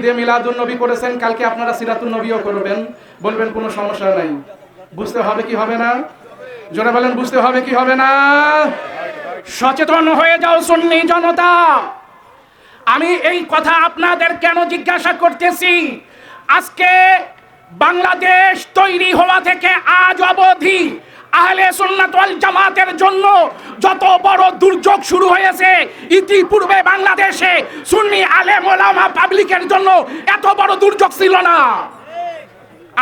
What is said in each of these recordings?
ঈদে মিলাদুন নবী করেছেন, কালকে আপনারা সিরাতুন নবীও করবেন। বলবেন, কোনো সমস্যা নাই। বুঝতে হবে কি হবে না? জোরে বলেন, বুঝতে হবে কি হবে না? সচেতন হয়ে যাও সুন্নি জনতা। আমি এই কথা আপনাদের কেন জিজ্ঞাসা করতেছি? আজকে বাংলাদেশ তৈরি হওয়া থেকে আজ অবধি আহলে সুন্নাত ওয়াল জামাতের জন্য যত বড় দুর্যোগ শুরু হয়েছে, ইতিপূর্বে বাংলাদেশে সুন্নি আলেম ওলামা পাবলিকের জন্য এত বড় দুর্যোগ ছিল না।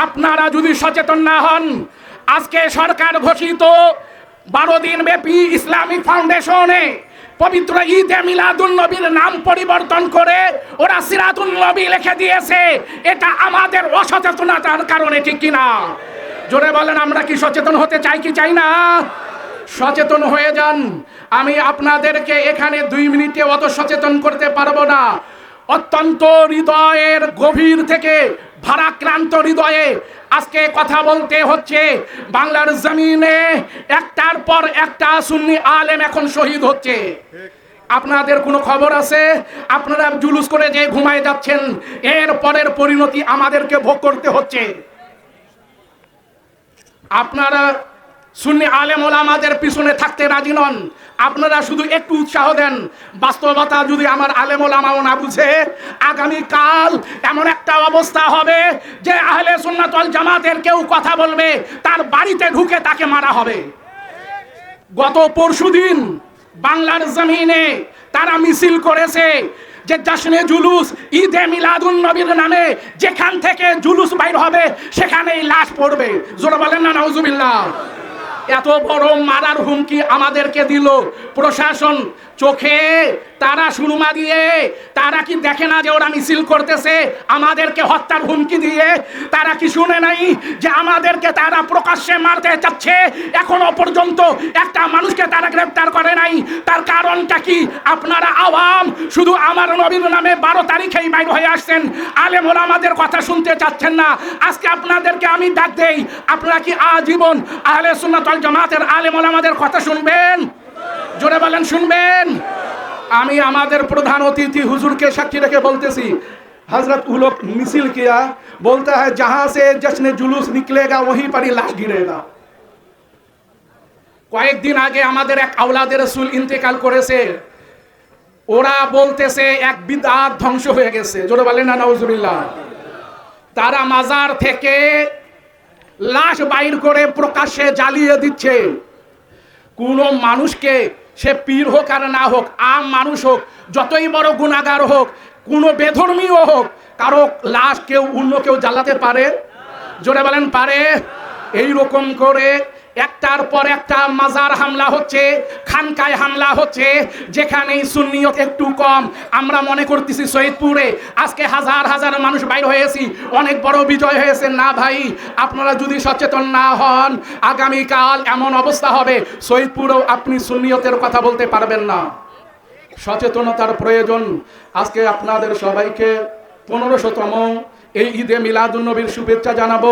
আপনারা যদি সচেতন না হন, আজকে সরকার ঘোষিত বারো দিন ব্যাপী ইসলামিক ফাউন্ডেশনে পবিত্র ঈদে মিলাদুন নবীর নাম পরিবর্তন করে ওরা সিরাতুন নবী লিখে দিয়েছে। এটা আমাদের অসচেতনতার কারণে, ঠিক কিনা? জোরে বলেন, আমরা কি সচেতন হতে চাই কি চাই না? সচেতন হয়ে যান। আমি আপনাদেরকে এখানে দুই মিনিটে অত সচেতন করতে পারব না। অত্যন্ত হৃদয়ের গভীর থেকে ভারাক্রান্ত হৃদয়ে আজকে কথা বলতে হচ্ছে, বাংলার জমিনে একটার পর একটা সুন্নি আলেম এখন শহীদ হচ্ছে। আপনাদের কোনো খবর আছে? আপনারা জুলুস করে যে ঘুমায় যাচ্ছেন, এর পরের পরিণতি আমাদেরকে ভোগ করতে হচ্ছে। আপনারা সুন্নি আলেম ওলামাদের পিছনে থাকতে রাজি নন। আপনারা শুধু একটু উৎসাহ দেন। বাস্তবতা যদি আমার আলেম ওলামাও না বুঝে আগামী কাল এমন একটা অবস্থা হবে যে আহলে সুন্নাতল জামাতের কেউ কথা বলবে, তার বাড়িতে ঢুকে তাকে মারা হবে। গত পরশুদিন বাংলার জমিনে তারা মিছিল করেছে যে জাসনে জুলুস ঈদে মিলাদুন নবীর নামে যেখান থেকে জুলুস বাইর হবে, সেখানেই লাশ পড়বে। জোরে বলেন না, নাউজুবিল্লাহ। এত বড় মারার হুমকি আমাদেরকে দিল। প্রশাসন, চোখে তারা সুরমা দিয়ে, তারা কি দেখে না যে ওরা মিছিল করতেছে? আমাদেরকে হত্যার হুমকি দিয়ে, তারা কি শুনে নাই যে আমাদেরকে তারা প্রকাশ্যে মারতে চাচ্ছে? এখনও পর্যন্ত একটা মানুষকে তারা গ্রেপ্তার করে নাই। তার কারণটা কি? আপনারা আওয়াম, শুধু আমার নবীর নামে বারো তারিখেই বাইর হয়ে আসছেন। আলেম আমাদের কথা শুনতে চাচ্ছেন না। আজকে আপনাদেরকে আমি ডাক দেই। আপনারা কি আজীবন আহলে সুন্নাতল জামাতের আলেম আমাদের কথা শুনবেন জোরে বলেন শুনবেন আমি আমাদের প্রধান অতিথি হুজুরকে সাক্ষী রেখে বলতেছি हजरत वो लोग मिसिल किया बोलता है जहां से जश्न जुलूस निकलेगा वहीं पर ही लाश गिरेगा কয়েকদিন আগে আমাদের এক আওলাদের রসুল ইন্তেকাল করেছে ওরা বলতেছে এক বিদাত ধ্বংস হয়ে গেছে জোরে বলেন না নজরুল্লাহ তারা মাজার থেকে লাশ বাইর করে প্রকাশ্যে জ্বালিয়ে দিচ্ছে। কোনো মানুষকে সে পীর হোক আর না হোক, আম মানুষ হোক, যতই বড় গুণাগার হোক, কোনো বেধর্মীও হোক, কারও লাশ কেউ অন্য কেউ জ্বালাতে পারে? জোরে বলেন, পারে? এই রকম করে একটার পর একটা মাজার হামলা হচ্ছে, খানকায় হামলা হচ্ছে, যেখানেই সুন্নিয়ত একটু কম। আমরা মনে করতেছি সৈয়দপুরে আজকে হাজার হাজার মানুষ বাইর হয়েছি, অনেক বড় বিজয় হয়েছে। না ভাই, আপনারা যদি সচেতন না হন, আগামীকাল এমন অবস্থা হবে, সৈয়দপুরেও আপনি সুন্নিয়তের কথা বলতে পারবেন না। সচেতনতার প্রয়োজন। আজকে আপনাদের সবাইকে পনেরোশোতম এই ঈদে মিলাদুন্নবীর শুভেচ্ছা জানাব।